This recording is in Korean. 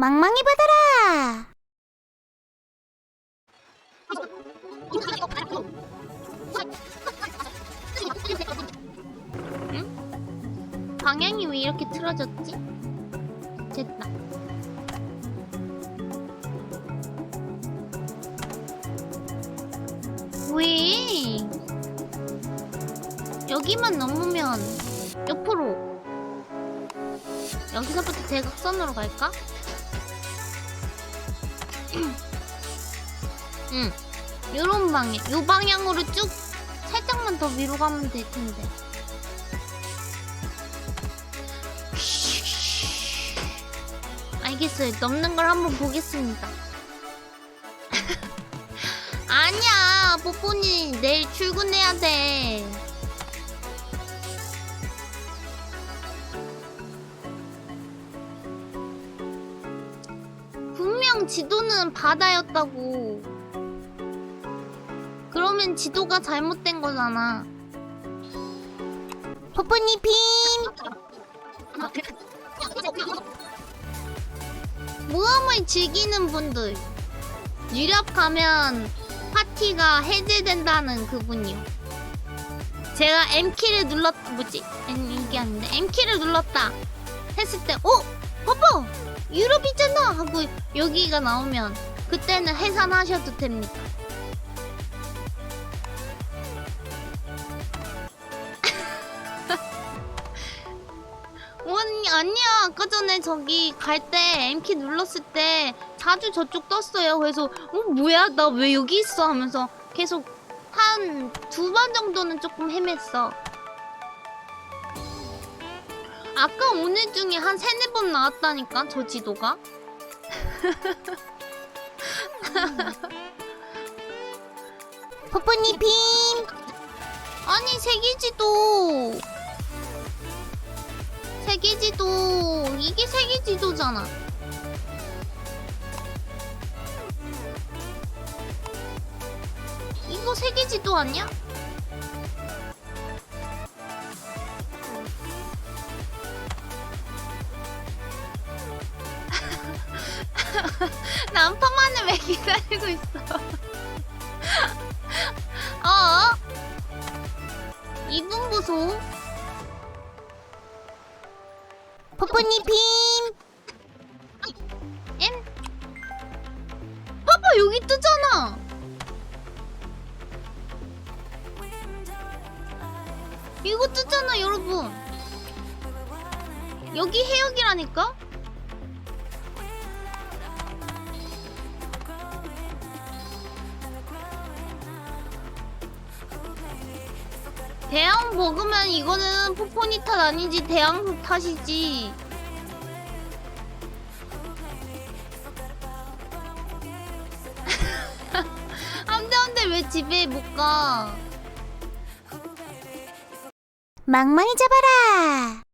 망망이 받아라! 방향이 왜 이렇게 틀어졌지? 됐다. 왜? 여기만 넘으면 옆으로 여기서부터 대각선으로 갈까? 응. 요런 방향, 요 방향으로 쭉 살짝만 더 위로 가면 될 텐데. 알겠어요. 넘는 걸 한번 보겠습니다. 아니야, 뽀뽀니 내일 출근해야 돼. 분명 지도는 바다였다고. 그러면 지도가 잘못된 거잖아. 빔! 모험을 즐기는 분들. 유럽 가면 파티가 해제된다는 그분이요. 제가 M키를 눌렀, 뭐지? 이게 아닌데. M키를 눌렀다. 했을 때, 어? 봐봐! 유럽이잖아! 하고 여기가 나오면 그때는 해산하셔도 됩니다. 아니, 아니야. 아까 전에 저기 갈 때 M키 눌렀을 때 자주 저쪽 떴어요. 그래서 어 뭐야? 나 왜 여기 있어? 하면서 계속 한 두 번 정도는 조금 헤맸어. 아까 오늘 중에 한 세네 번 나왔다니까 저 지도가. 포포니 빔. 아니 세계지도. 세계지도 이게 세계지도잖아. 이거 세계지도 아니야? 난파만을 왜 기다리고 있어? 어? 이분 보소. 포포니 빔. 엠. 봐봐 여기 뜨잖아. 이거 뜨잖아 여러분. 여기 해역이라니까? 대왕 먹으면 이거는 포포니 탓 아니지 대왕 탓이지. 안돼 안돼 왜 집에 못 가? 망망이 잡아라.